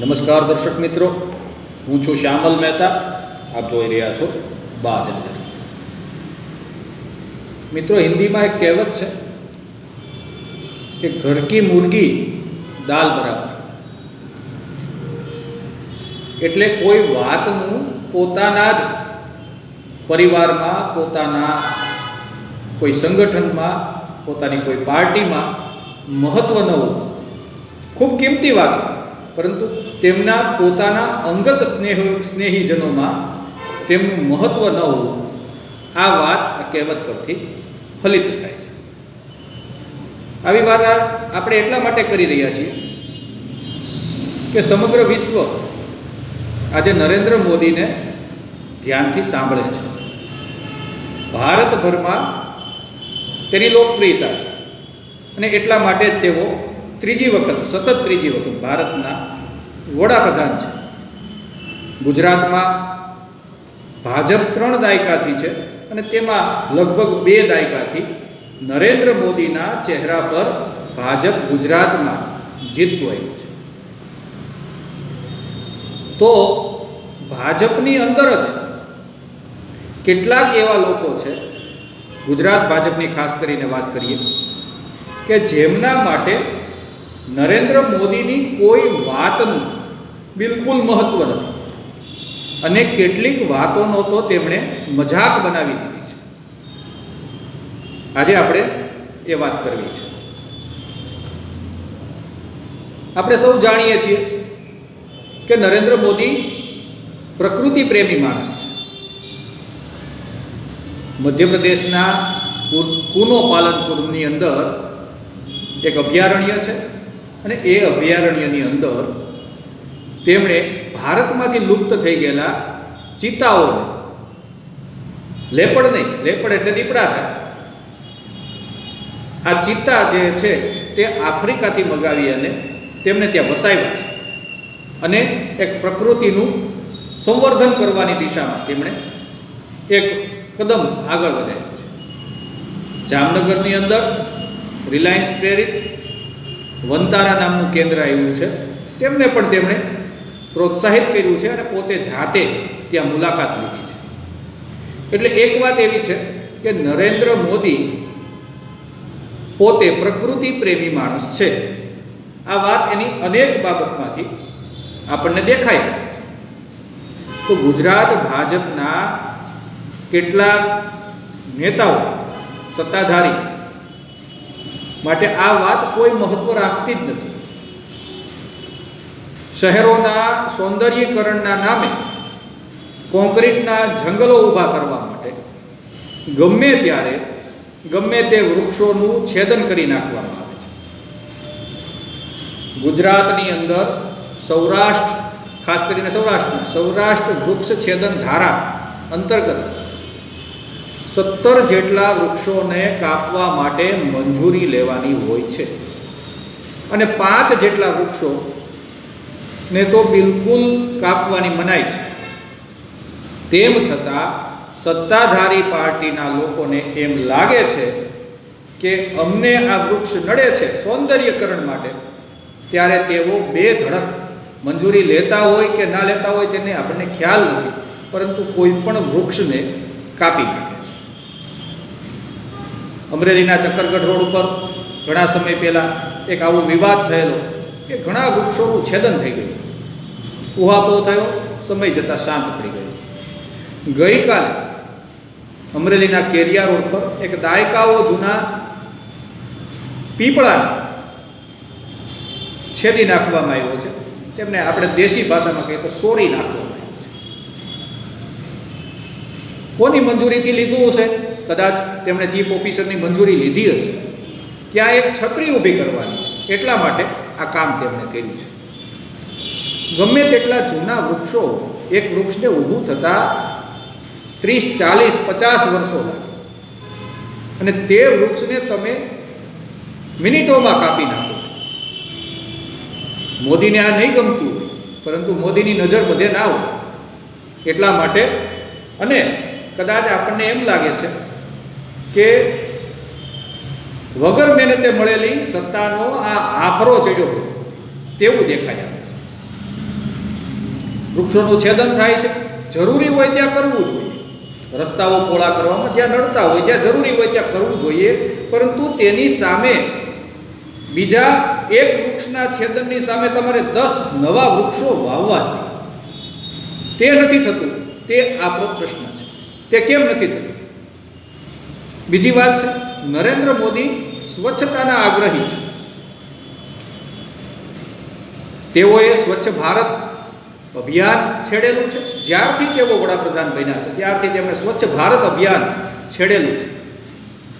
નમસ્કાર દર્શક મિત્રો, હું છું શ્યામલ મહેતા, આપ જોઈ રહ્યા છો બાજ નજર. મિત્રો, હિન્દીમાં એક કહેવત છે કે ઘર કી મુર્ગી દાલ બરાબર. એટલે કોઈ વાતનું પોતાના જ પરિવારમાં, પોતાના કોઈ સંગઠનમાં, પોતાની કોઈ પાર્ટીમાં મહત્ત્વ ન હોવું. ખૂબ કિંમતી વાત. પરંતુ તેમના પોતાના અંગત સ્નેહ સ્નેહીજનોમાં તેમનું મહત્ત્વ ન હોવું આ વાત આ કહેવત પરથી ફલિત થાય છે. આવી વાત આપણે એટલા માટે કરી રહ્યા છીએ કે સમગ્ર વિશ્વ આજે નરેન્દ્ર મોદીને ધ્યાનથી સાંભળે છે. ભારતભરમાં તેની લોકપ્રિયતા છે અને એટલા માટે જ તેઓ ત્રીજી વખત, સતત ત્રીજી વખત ભારતના વડાપ્રધાન છે. ગુજરાતમાં ભાજપ ત્રણ દાયકાથી છે અને તેમાં લગભગ બે દાયકાથી નરેન્દ્ર મોદીના ચહેરા પર ભાજપ ગુજરાતમાં જીતતું આવ્યું છે. તો ભાજપની અંદર જ કેટલાક એવા લોકો છે, ગુજરાત ભાજપની ખાસ કરીને વાત કરીએ, કે જેમના માટે નરેન્દ્ર મોદીની કોઈ વાતનું બિલકુલ મહત્ત્વ નથી. અને કેટલીક વાતોનો તો તેમણે મજાક બનાવી દીધી છે. આજે આપણે એ વાત કરવી છે. આપણે સૌ જાણીએ છીએ કે નરેન્દ્ર મોદી પ્રકૃતિ પ્રેમી માણસ છે. મધ્યપ્રદેશના કુનો પાલનપુરની અંદર એક અભયારણ્ય છે. અને એ અભયારણ્યની અંદર તેમણે ભારતમાંથી લુપ્ત થઈ ગયેલા ચિત્તાઓને લેપડ નહીં, લેપડ એટલે દીપડા થાય. આ ચિત્તા જે છે તે આફ્રિકાથી મગાવી અને તેમને ત્યાં વસાવ્યા છે. અને એક પ્રકૃતિનું સંવર્ધન કરવાની દિશામાં તેમણે એક કદમ આગળ વધાર્યું છે. જામનગરની અંદર રિલાયન્સ પ્રેરિત વંતારા નામનું કેન્દ્ર આવ્યું છે. તેમને પણ તેમણે પ્રોત્સાહિત કર્યું છે અને પોતે જાતે ત્યાં મુલાકાત લીધી છે. એટલે એક વાત એવી છે કે નરેન્દ્ર મોદી પોતે પ્રકૃતિ પ્રેમી માણસ છે. આ વાત એની અનેક બાબતમાંથી આપણને દેખાઈ છે. તો ગુજરાત ભાજપના કેટલાક નેતાઓ, સત્તાધારી માટે આ વાત કોઈ મહત્વ રાખતી જ નથી. શહેરોના સૌંદર્યીકરણના નામે કોન્ક્રીટના જંગલો ઊભા કરવા માટે ગમે ત્યારે, ગમે તે વૃક્ષોનું છેદન કરી નાખવામાં આવે છે. ગુજરાતની અંદર સૌરાષ્ટ્ર, ખાસ કરીને સૌરાષ્ટ્રમાં સૌરાષ્ટ્ર વૃક્ષ છેદન ધારા અંતર્ગત સત્તર જેટલા વૃક્ષોને કાપવા માટે મંજૂરી લેવાની હોય છે. અને પાંચ જેટલા વૃક્ષો ને તો બિલકુલ કાપવાની મનાઈ છે. તેમ છતાં સત્તાધારી પાર્ટીના લોકોને એમ લાગે છે કે અમને આ વૃક્ષ નડે છે સૌંદર્યકરણ માટે, ત્યારે તેઓ બે ધડક મંજૂરી લેતા હોય કે ના લેતા હોય તેને આપણને ખ્યાલ નથી, પરંતુ કોઈ પણ વૃક્ષને કાપી નાખે. અમરેલીના ચક્કરગઢ રોડ ઉપર ઘણા સમય પહેલાં એક આવો વિવાદ થયેલો કે ઘણા વૃક્ષોનું છેદન થઈ ગયું. ઉહાપો થયો, સમય જતાં શાંત પડી ગયો. ગઈકાલે અમરેલીના કેરિયા રોડ પર એક દાયકાઓ જૂના પીપળાને છેદી નાખવામાં આવ્યો છે. તેમને આપણે દેશી ભાષામાં કહીએ તો સોરી નાખવામાં આવ્યો છે. કોની મંજૂરીથી લીધું હશે? કદાચ તેમણે ચીફ ઓફિસરની મંજૂરી લીધી હશે. ત્યાં એક છત્રી ઊભી કરવાની છે. એટલા માટે આ કામ તેમણે કર્યું છે. ગમે તેટલા જૂના વૃક્ષો એક વૃક્ષને ઊભું થતાં ત્રીસ, ચાલીસ, પચાસ વર્ષો લાગે. અને તે વૃક્ષને તમે મિનિટોમાં કાપી નાખો છો. મોદીને આ નહીં ગમતું પરંતુ મોદીની નજર બધે ના હોય. એટલા માટે અને કદાચ આપણને એમ લાગે છે કે વગર મહેનતે મળેલી સત્તાનો આ આફરો ચડ્યો તેવું દેખાય આવે છે. વૃક્ષોનું છેદન થાય છે. જરૂરી હોય ત્યાં કરવું જોઈએ. રસ્તાઓ પોળા કરવામાં જ્યાં નડતા હોય, જ્યાં જરૂરી હોય ત્યાં કરવું જોઈએ. પરંતુ તેની સામે બીજા એક વૃક્ષના છેદનની સામે તમારે દસ નવા વૃક્ષો વાવવા જોઈએ. તે નથી થતું. તે આપણો પ્રશ્ન છે. તે કેમ નથી થતું? બીજી વાત છે, નરેન્દ્ર મોદી સ્વચ્છતાના આગ્રહી છે. તેઓએ સ્વચ્છ ભારત અભિયાન છેડેલું છે. જ્યારથી તેઓ વડાપ્રધાન બન્યા છે, ત્યારથી તેમણે સ્વચ્છ ભારત અભિયાન છેડેલું છે.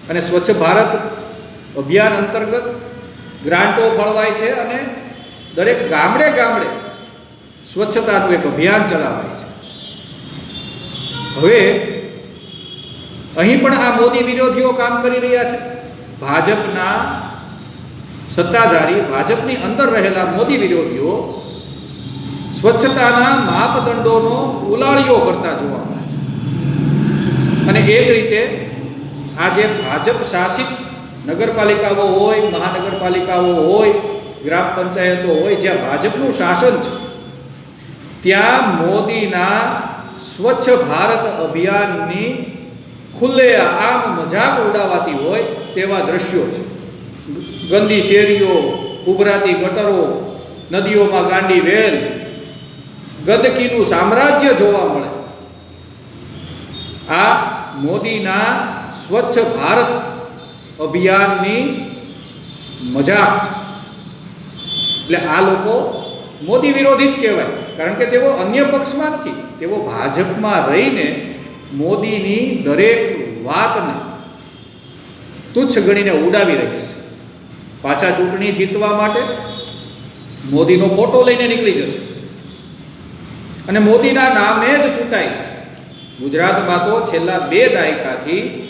અને સ્વચ્છ ભારત અભિયાન અંતર્ગત ગ્રાન્ટો ફળવાય છે અને દરેક ગામડે ગામડે સ્વચ્છતાનું એક અભિયાન ચલાવાય છે. હવે અહીં પણ આ મોદી વિરોધીઓ કામ કરી રહ્યા છે. ભાજપના સત્તાધારી, ભાજપની અંદર રહેલા મોદી વિરોધીઓ સ્વચ્છતાના માપદંડોનો ઉલાળીઓ કરતા જોવા મળે છે. અને એક રીતે આ જે ભાજપ શાસિત નગરપાલિકાઓ હોય, મહાનગરપાલિકાઓ હોય, ગ્રામ પંચાયતો હોય, જ્યાં ભાજપનું શાસન છે, ત્યાં મોદીના સ્વચ્છ ભારત અભિયાનની ખુલ્લે આમ મજાક ઉડાવાતી હોય તેવા દ્રશ્યો છે. ગંદી શેરીઓ, ઉભરાતી ગટરો, નદીઓમાં ગાંડી વેલ, ગંદકીનું સામ્રાજ્ય જોવા મળે. આ મોદીના સ્વચ્છ ભારત અભિયાનની મજાક છે. એટલે આ લોકો મોદી વિરોધી જ કહેવાય. કારણ કે તેઓ અન્ય પક્ષમાં નથી. તેઓ ભાજપમાં રહીને મોદીની દરેક વાતને તુચ્છ ગણીને ઉડાવી રહ્યા છે. પાછા ચૂંટણી જીતવા માટે મોદીનો ફોટો લઈને નીકળી જશે. અને મોદીના નામે જ ચૂંટાય છે. ગુજરાતમાં તો છેલ્લા બે દાયકાથી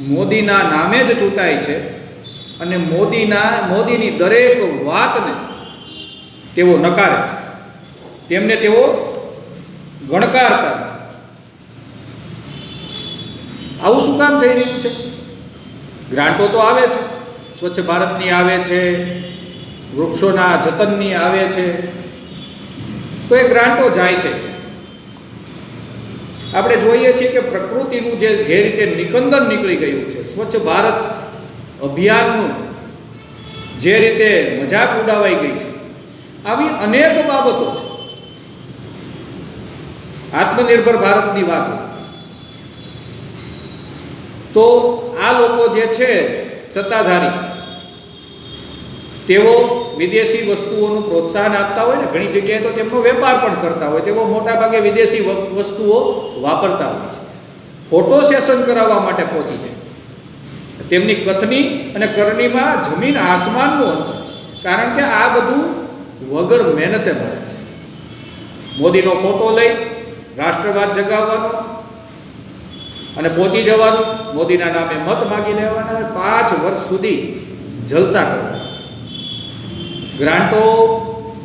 મોદીના નામે જ ચૂંટાય છે અને મોદીના, મોદીની દરેક વાતને તેઓ નકારે છે. તેમને તેઓ ગણકારતા નથી આવું શું કામ થઈ રહ્યું છે? ગ્રાન્ટો તો આવે છે. સ્વચ્છ ભારતની આવે છે. વૃક્ષોના જતનની આવે છે. તો એ ગ્રાન્ટો જાય છે. આપણે જોઈએ છીએ કે પ્રકૃતિનું જે જે રીતે નિકંદન નીકળી ગયું છે, સ્વચ્છ ભારત અભિયાનનું જે રીતે મજાક ઉડાવાઈ ગઈ છે, આવી અનેક બાબતો છે. આત્મનિર્ભર ભારતની વાત હોય. તો આ લોકો જે છે સત્તાધારી, તેઓ વિદેશી વસ્તુઓનું પ્રોત્સાહન આપતા હોય ને, ઘણી જગ્યાએ તો તેમનો વેપાર પણ કરતા હોય, તેઓ મોટાભાગે વિદેશી વસ્તુઓ વાપરતા હોય છે. ફોટો સેશન કરાવવા માટે પહોંચી જાય. તેમની કથની અને કરણીમાં જમીન આસમાનનું અંતર છે. કારણ કે આ બધું વગર મહેનતે મળે છે. મોદીનો ફોટો લઈ રાષ્ટ્રવાદ જગાવવાનો અને પહોંચી જવાનું. મોદીના નામે મત માગી લેવાના. પાંચ વર્ષ સુધી જલસા કરવાના ગ્રાન્ટો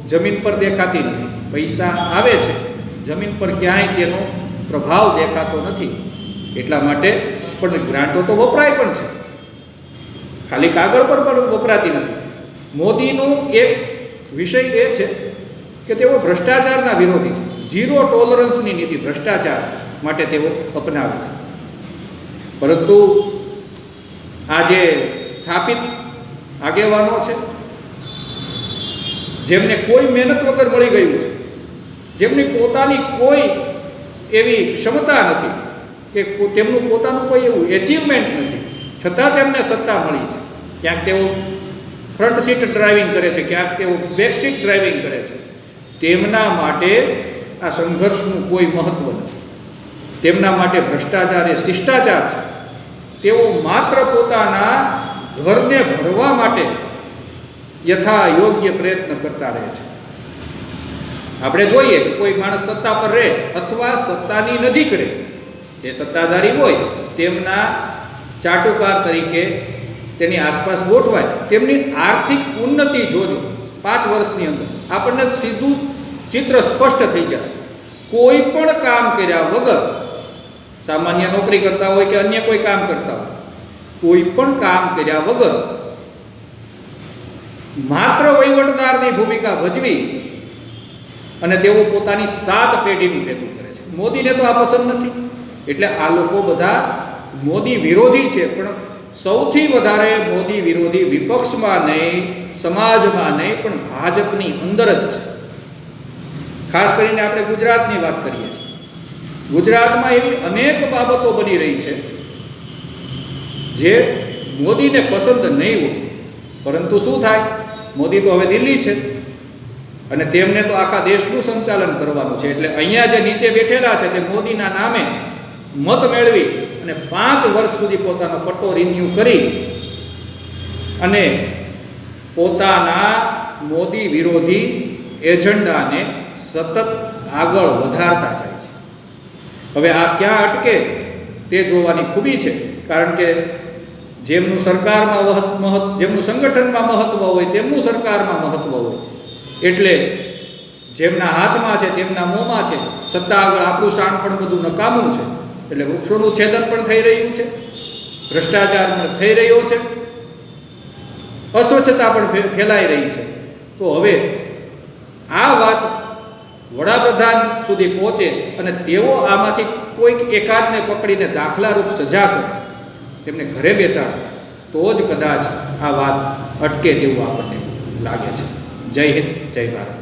જમીન પર દેખાતી નથી. પૈસા આવે છે. જમીન પર ક્યાંય તેનો પ્રભાવ દેખાતો નથી. એટલા માટે પણ ગ્રાન્ટો તો વપરાય પણ છે. ખાલી કાગળ પર પણ વપરાતી નથી. મોદીનું એક વિષય એ છે કે તેઓ ભ્રષ્ટાચારના વિરોધી છે. ઝીરો ટોલરન્સની નીતિ ભ્રષ્ટાચાર માટે તેઓ અપનાવે છે. પરંતુ આ જે સ્થાપિત આગેવાનો છે, જેમને કોઈ મહેનત વગર મળી ગયું છે, જેમની પોતાની કોઈ એવી ક્ષમતા નથી કે તેમનું પોતાનું કોઈ એવું એચિવમેન્ટ નથી, છતાં તેમને સત્તા મળી છે. ક્યાંક તેઓ ફ્રન્ટ સીટ ડ્રાઇવિંગ કરે છે, ક્યાંક તેઓ બેક સીટ ડ્રાઇવિંગ કરે છે. તેમના માટે આ સંઘર્ષનું કોઈ મહત્વ નથી. તેમના માટે ભ્રષ્ટાચાર એ શિષ્ટાચાર છે. તેઓ માત્ર પોતાના ઘરને ભરવા માટે યથા યોગ્ય પ્રયત્ન કરતા રહે છે. આપણે જોઈએ કોઈ માણસ સત્તા પર રહે અથવા સત્તાની નજીક રહે. જે સત્તાધારી હોય તેમના ચાટુકાર તરીકે તેની આસપાસ ગોઠવાય. તેમની આર્થિક ઉન્નતિ જોજો. પાંચ વર્ષની અંદર આપણને સીધું ચિત્ર સ્પષ્ટ થઈ જશે. કોઈ પણ કામ કર્યા વગર સામાન્ય નોકરી કરતા હોય કે અન્ય કોઈ કામ કરતા હોય, કોઈ પણ કામ કર્યા વગર માત્ર વહીવટદારની ભૂમિકા ભજવી અને તેઓ પોતાની સાત પેઢીનું ભેગું કરે છે. મોદીને તો આ પસંદ નથી. એટલે આ લોકો બધા મોદી વિરોધી છે, પણ સૌથી વધારે મોદી વિરોધી વિપક્ષમાં નહીં, સમાજમાં નહીં, પણ ભાજપની અંદર જ છે. ખાસ કરીને આપણે ગુજરાતની વાત કરીએ છીએ. ગુજરાતમાં એવી અનેક બાબતો બની રહી છે જે મોદીને પસંદ નહીં હોય. પરંતુ શું થાય? મોદી તો હવે દિલ્હી છે અને તેમને તો આખા દેશનું સંચાલન કરવાનું છે. એટલે અહીંયા જે નીચે બેઠેલા છે તે મોદીના નામે મત મેળવી અને પાંચ વર્ષ સુધી પોતાનો પટ્ટો રિન્યૂ કરી અને પોતાના મોદી વિરોધી એજન્ડાને સતત આગળ વધારતા છે હવે આ ક્યાં અટકે તે જોવાની ખૂબી છે. કારણ કે જેમનું સરકારમાં મહત્વ મહત્વ, જેમનું સંગઠનમાં મહત્વ હોય, તેમનું સરકારમાં મહત્વ હોય. એટલે જેમના હાથમાં છે, તેમના મોંમાં છે, સત્તા આગળ આપણું શાણ પણ બધું નકામું છે. એટલે વૃક્ષોનું છેદન પણ થઈ રહ્યું છે. ભ્રષ્ટાચાર પણ થઈ રહ્યો છે. અસ્વચ્છતા પણ ફેલાઈ રહી છે. તો હવે આ વાત વડાપ્રધાન સુધી પહોંચે અને તેઓ આમાંથી કોઈક એકાદને પકડીને દાખલારૂપ સજા કરે. તેમને ઘરે બેસાડે. તો જ કદાચ આ વાત અટકે તેવું આપણને લાગે છે. જય હિન્દ, જય ભારત.